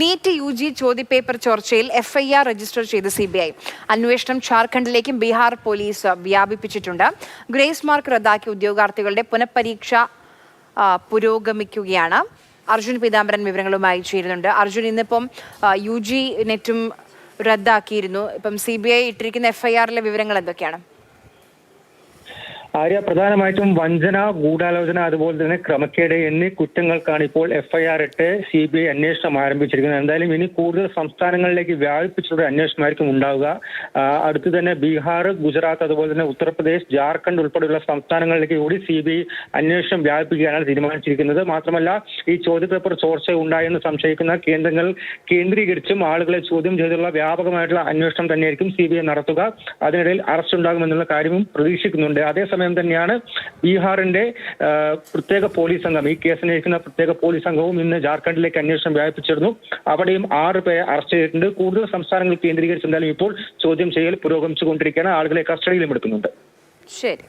NEET U G ചോദ്യപേപ്പർ ചോർച്ചയിൽ F I R register ചെയ്ത് സി ബി ഐ അന്വേഷണം ഝാർഖണ്ഡിലേക്കും ബീഹാർ പോലീസ് വ്യാപിപ്പിച്ചിട്ടുണ്ട്. ഗ്രേസ് മാർക്ക് റദ്ദാക്കിയ ഉദ്യോഗാർത്ഥികളുടെ പുനഃപരീക്ഷ പുരോഗമിക്കുകയാണ്. അർജുൻ പീതാംബരൻ വിവരങ്ങളുമായി ചേരുന്നുണ്ട്. അർജുൻ ഇന്നിപ്പം യു ജി നെറ്റും റദ്ദാക്കിയിരുന്നു. ഇപ്പം സി ബി ഐ ഇട്ടിരിക്കുന്ന എഫ് ഐ ആറിലെ വിവരങ്ങൾ എന്തൊക്കെയാണ്? ആര്യ പ്രധാനമായിട്ടും വഞ്ചന ഗൂഢാലോചന അതുപോലെ തന്നെ ക്രമക്കേട് എന്നീ കുറ്റങ്ങൾക്കാണ് ഇപ്പോൾ എഫ്ഐആർ ഇട്ട് സി ബി ഐ അന്വേഷണം ആരംഭിച്ചിരിക്കുന്നത്. എന്തായാലും ഇനി കൂടുതൽ സംസ്ഥാനങ്ങളിലേക്ക് വ്യാപിപ്പിച്ചുള്ള അന്വേഷണമായിരിക്കും ഉണ്ടാവുക. അടുത്ത് തന്നെ ബീഹാർ ഗുജറാത്ത് അതുപോലെ തന്നെ ഉത്തർപ്രദേശ് ജാർഖണ്ഡ് ഉൾപ്പെടെയുള്ള സംസ്ഥാനങ്ങളിലേക്ക് കൂടി സി ബി ഐ അന്വേഷണം വ്യാപിപ്പിക്കാനാണ് തീരുമാനിച്ചിരിക്കുന്നത്. മാത്രമല്ല ഈ ചോദ്യപേപ്പർ ചോർച്ച ഉണ്ടായെന്ന് സംശയിക്കുന്ന കേന്ദ്രങ്ങൾ കേന്ദ്രീകരിച്ചും ആളുകളെ ചോദ്യം ചെയ്തുള്ള വ്യാപകമായിട്ടുള്ള അന്വേഷണം തന്നെയായിരിക്കും സി ബി ഐ നടത്തുക. അതിനിടയിൽ അറസ്റ്റ് ഉണ്ടാകുമെന്നുള്ള കാര്യവും പ്രതീക്ഷിക്കുന്നുണ്ട്. അതേസമയം തന്നെയാണ് ബീഹാറിന്റെ പ്രത്യേക പോലീസ് സംഘം. ഈ കേസ് അന്വേഷിക്കുന്ന പ്രത്യേക പോലീസ് സംഘവും ഇന്ന് ജാർഖണ്ഡിലേക്ക് അന്വേഷണം വ്യാപിപ്പിച്ചിരുന്നു. അവിടെയും ആറ് പേരെ അറസ്റ്റ് ചെയ്തിട്ടുണ്ട്. കൂടുതൽ സംസ്ഥാനങ്ങൾ കേന്ദ്രീകരിച്ച് ഇപ്പോൾ ചോദ്യം ചെയ്യൽ പുരോഗമിച്ചുകൊണ്ടിരിക്കുകയാണ്. ആളുകളെ കസ്റ്റഡിയിലും എടുക്കുന്നുണ്ട്. ശരി.